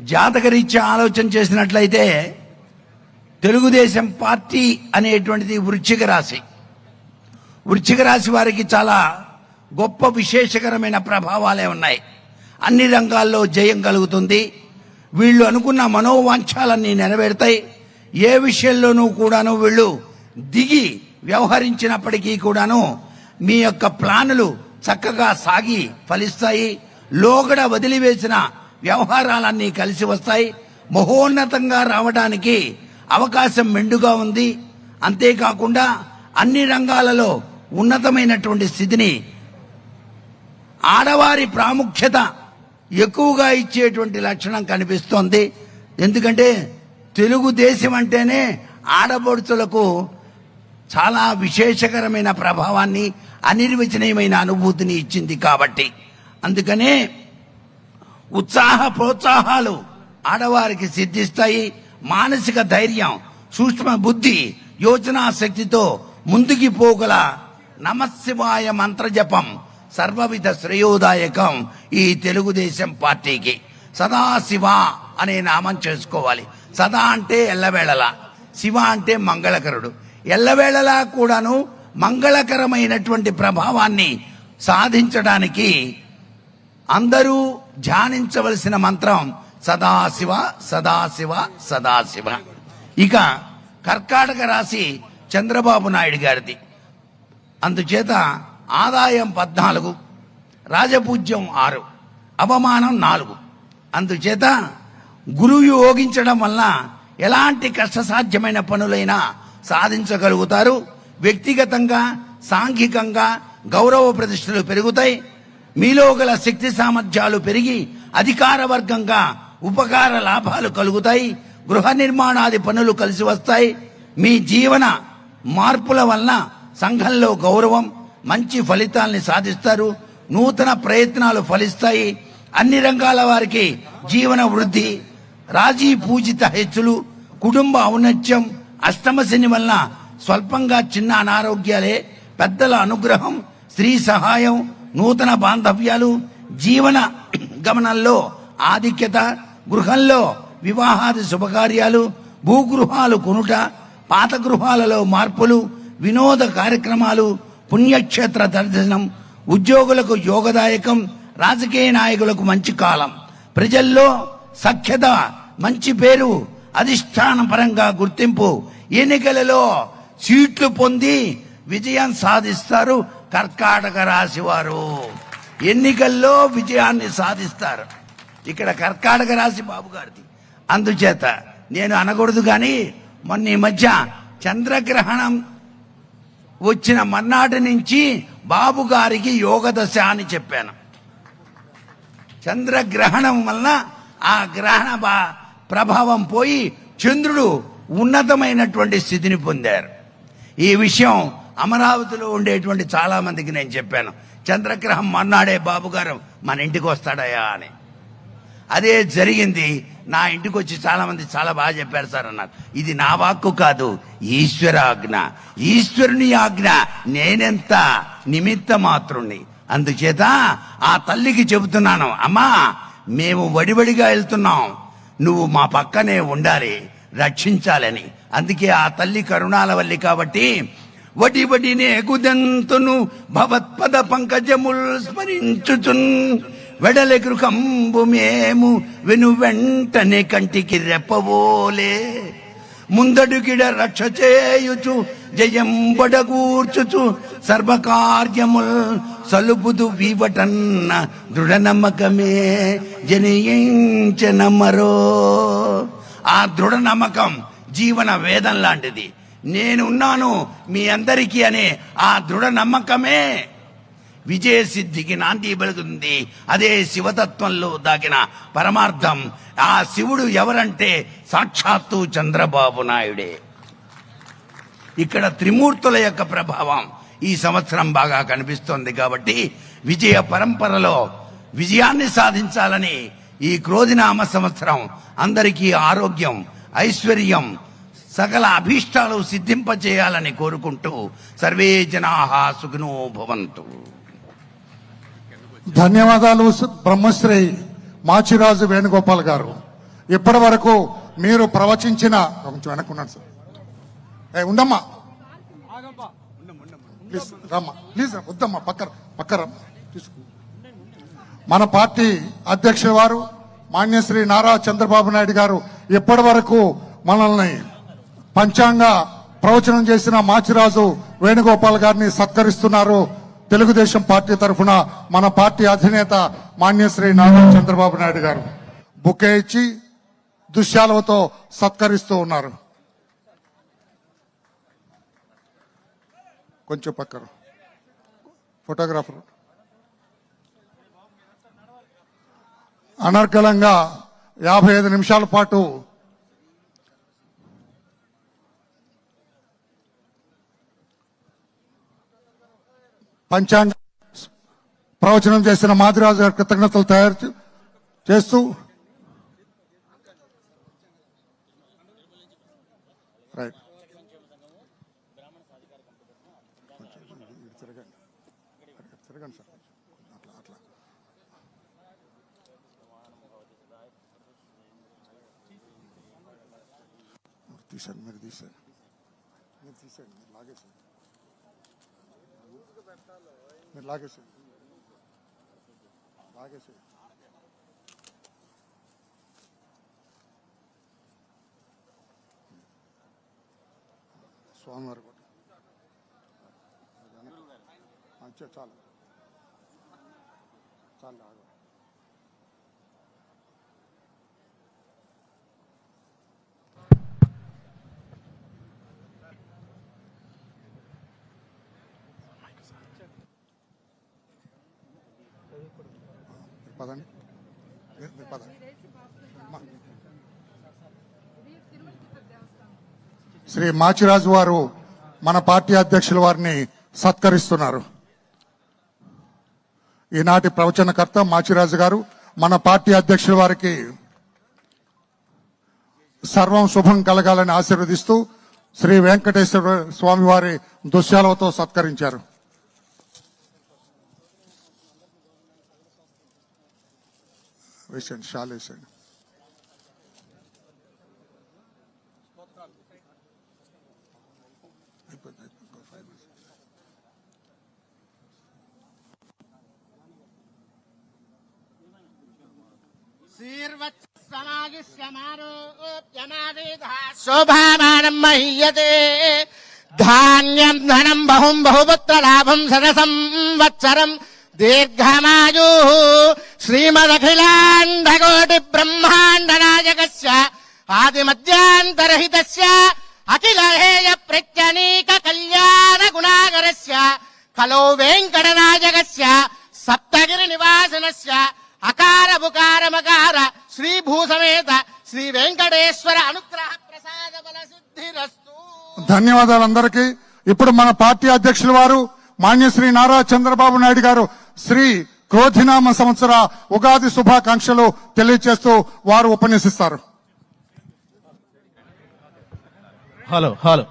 జాతకరీత్యా ఆలోచన చేసినట్లయితే తెలుగుదేశం పార్టీ అనేటువంటిది వృశ్చిక రాశి. వృశ్చిక రాశి వారికి చాలా గొప్ప విశేషకరమైన ప్రభావాలే ఉన్నాయి. అన్ని రంగాల్లో జయం కలుగుతుంది. వీళ్ళు అనుకున్న మనోవాంఛాలన్నీ నెరవేరుతాయి. ఏ విషయంలోనూ కూడాను వీళ్ళు దిగి వ్యవహరించినప్పటికీ కూడాను మీ యొక్క ప్లానులు చక్కగా సాగి ఫలిస్తాయి. లోగడ వదిలివేసిన వ్యవహారాలన్నీ కలిసి వస్తాయి. మహోన్నతంగా రావడానికి అవకాశం మెండుగా ఉంది. అంతేకాకుండా అన్ని రంగాలలో ఉన్నతమైనటువంటి స్థితిని ఆడవారి ప్రాముఖ్యత ఎక్కువగా ఇచ్చేటువంటి లక్షణం కనిపిస్తోంది. ఎందుకంటే తెలుగుదేశం అంటేనే ఆడపడుచులకు చాలా విశేషకరమైన ప్రభావాన్ని అనిర్వచనీయమైన అనుభూతిని ఇచ్చింది కాబట్టి. అందుకనే ఉత్సాహ ప్రోత్సాహాలు ఆడవారికి సిద్ధిస్తాయి. మానసిక ధైర్యం సూక్ష్మ బుద్ధి యోచనా శక్తితో ముందుకి పోగల నమశివాయ మంత్రజపం సర్వవిధ శ్రేయోదాయకం ఈ తెలుగుదేశం పార్టీకి. సదాశివ అనే నామం చేసుకోవాలి. సదా అంటే ఎల్లవేళలా. శివ అంటే మంగళకరుడు. ఎల్లవేళలా కూడాను మంగళకరమైనటువంటి ప్రభావాన్ని సాధించడానికి అందరూ ధ్యానించవలసిన మంత్రం సదాశివ సదాశివ సదాశివ. ఇక కర్కాటక రాశి చంద్రబాబు నాయుడు గారిది. అందుచేత ఆదాయం పద్నాలుగు రాజపూజ్యం ఆరు అవమానం నాలుగు. అందుచేత గురువు యోగించడం వల్ల ఎలాంటి కష్టసాధ్యమైన పనులైనా సాధించగలుగుతారు. వ్యక్తిగతంగా సాంఘికంగా గౌరవ ప్రతిష్టలు పెరుగుతాయి. మీలో గల శక్తి సామర్థ్యాలు పెరిగి అధికార వర్గంగా ఉపకార లాభాలు కలుగుతాయి గృహ నిర్మాణాది పనులు కలిసి వస్తాయి. మీ జీవన మార్పుల వలన సంఘంలో గౌరవం మంచి ఫలితాల్ని సాధిస్తారు నూతన ప్రయత్నాలు ఫలిస్తాయి. అన్ని రంగాల వారికి జీవన వృద్ధి రాజీ పూజిత హెచ్చులు కుటుంబ ఔన్నత్యం అష్టమ శని వలన స్వల్పంగా చిన్న అనారోగ్యాలే పెద్దల అనుగ్రహం స్త్రీ సహాయం నూతన బాంధవ్యాలు జీవన గమనంలో ఆధిక్యత గృహంలో వివాహాది శుభకార్యాలు భూగృహాలు కొనుట పాత గృహాలలో మార్పులు వినోద కార్యక్రమాలు పుణ్యక్షేత్ర దర్శనం ఉద్యోగులకు యోగదాయకం రాజకీయ నాయకులకు మంచి కాలం. ప్రజల్లో సఖ్యత మంచి పేరు అధిష్టాన పరంగా గుర్తింపు ఎన్నికలలో సీట్లు పొంది విజయం సాధిస్తారు కర్కాటక రాశి వారు ఎన్నికల్లో విజయాన్ని సాధిస్తారు. ఇక్కడ కర్కాటక రాశి బాబు గారిది. అందుచేత నేను అనకూడదు కానీ మొన్న ఈ మధ్య చంద్రగ్రహణం వచ్చిన మన్నాటి నుంచి బాబు గారికి యోగ దశ అని చెప్పాను. చంద్రగ్రహణం వలన ఆ గ్రహణ ప్రభావం పోయి చంద్రుడు ఉన్నతమైనటువంటి స్థితిని పొందారు. ఈ విషయం అమరావతిలో ఉండేటువంటి చాలా మందికి నేను చెప్పాను చంద్రగ్రహం మన్నాడే బాబు గారు మన ఇంటికి వస్తాడయా అని. అదే జరిగింది నా ఇంటికి వచ్చి చాలా మంది చాలా బాగా చెప్పారు సార్ అన్నారు. ఇది నా వాక్కు కాదు ఈశ్వర ఆజ్ఞ ఈశ్వరుని ఆజ్ఞ నేనెంత నిమిత్త మాత్రుణ్ణి. అందుచేత ఆ తల్లికి చెబుతున్నాను అమ్మా మేము వడివడిగా వెళ్తున్నాం. నువ్వు మా పక్కనే ఉండాలి రక్షించాలని. అందుకే ఆ తల్లి కరుణాల వల్లి కాబట్టి వడి వడినే కుదెంతును భవత్పద పంకజముల్ స్మరించుచున్. వెడలెగురు కంబు మేము వెను వెంటనే కంటికి రెప్పవోలే. ముందడుగిడ రక్ష చేయుచు జయం బడగూర్చుచు సర్వకార్యముల్ సలుపుదు వీవటన్న దృఢ నమ్మకమే జనించనమ్మరో ఆ దృఢ నమ్మకం జీవన వేదం లాంటిది. నేనున్నాను మీ అందరికీ అనే ఆ దృఢ నమ్మకమే. విజయ సిద్ధికి నాంది పలుకుతుంది అదే శివతత్వంలో దాగిన పరమార్థం. ఆ శివుడు ఎవరంటే సాక్షాత్తు చంద్రబాబు నాయుడే. ఇక్కడ త్రిమూర్తుల యొక్క ప్రభావం ఈ సంవత్సరం బాగా కనిపిస్తోంది కాబట్టి విజయ పరంపరలో విజయాన్ని సాధించాలని ఈ క్రోధినామ సంవత్సరం అందరికీ ఆరోగ్యం ఐశ్వర్యం సకల అభీష్టాలు సిద్ధింపచేయాలని కోరుకుంటూ సర్వే జనాహ సుఖినో భవంతు. ధన్యవాదాలు బ్రహ్మశ్రీ మాచిరాజు వేణుగోపాల్ గారు. ఇప్పటి వరకు మీరు ప్రవచించిన కొంచెం వెనక్కున్నాను సార్. ఉండమ్మా. ప్లీజ్ రమ్మా. ప్లీజ్ వద్దమ్మా పక్కన పక్కన మన పార్టీ అధ్యక్షుల వారు మాన్యశ్రీ నారా చంద్రబాబు నాయుడు గారు ఇప్పటి వరకు మనల్ని పంచాంగ ప్రవచనం చేసిన మాచిరాజు వేణుగోపాల్ గారిని సత్కరిస్తున్నారు. తెలుగుదేశం పార్టీ తరఫున మన పార్టీ అధినేత మాన్యశ్రీ నారా చంద్రబాబు నాయుడు గారు బుకే ఇచ్చి దుశ్శాలతో సత్కరిస్తూ ఉన్నారు. కొంచెం పక్కన. ఫోటోగ్రాఫర్. అనర్గళంగా యాభై ఐదు నిమిషాల పాటు పంచాంగ ప్రవచనం చేసిన మాదిరాజు గారి కృతజ్ఞతలు తయారు చేస్తూ రైట్. తిరగండి అట్లా మీరు తీశారు. మీరు తీశారు మీరు తీసేయండి మీరు లాగేసారు లాగేసారు స్వామివారి కూడా అచ్చా చాలు. చాలు ఆగు. పదండి. పదండి శ్రీ మాచిరాజు వారు మన పార్టీ అధ్యక్షుల వారిని సత్కరిస్తున్నారు. ఈనాటి ప్రవచనకర్త మాచిరాజు గారు మన పార్టీ అధ్యక్షుల వారికి సర్వం శుభం కలగాలని ఆశీర్వదిస్తూ శ్రీ వెంకటేశ్వర స్వామి వారి దుశ్యాలతో సత్కరించారు. వేసండి షాల్ వేసండి శోభామానం మహీయతే. ధాన్యం ధనం బహుం బహుపుత్ర లాభం సదసంవత్సరం దీర్ఘమాయు శ్రీమదఖిలాండకోటి బ్రహ్మాండ నాయకస్య ఆదిమధ్యాంతరహితస్య అఖిలహేయ ప్రత్యనీక కళ్యాణ గుణాగరస్య కలో వెంకటనాయకస్య సప్తగిరి నివాసనస్య అకార బుకారమకార శ్రీభూసమేత శ్రీ శ్రీ వెంకటేశ్వర అనుగ్రహ ప్రసాద బల సిద్ధిరస్తు ధన్యవాదాలు అందరికీ ఇప్పుడు మన పార్టీ అధ్యక్షుల వారు మాన్యశ్రీ నారా చంద్రబాబు నాయుడు గారు శ్రీ క్రోధినామ సంవత్సర ఉగాది శుభాకాంక్షలు తెలియజేస్తూ వారు ఉపన్యసిస్తారు. Hello hello.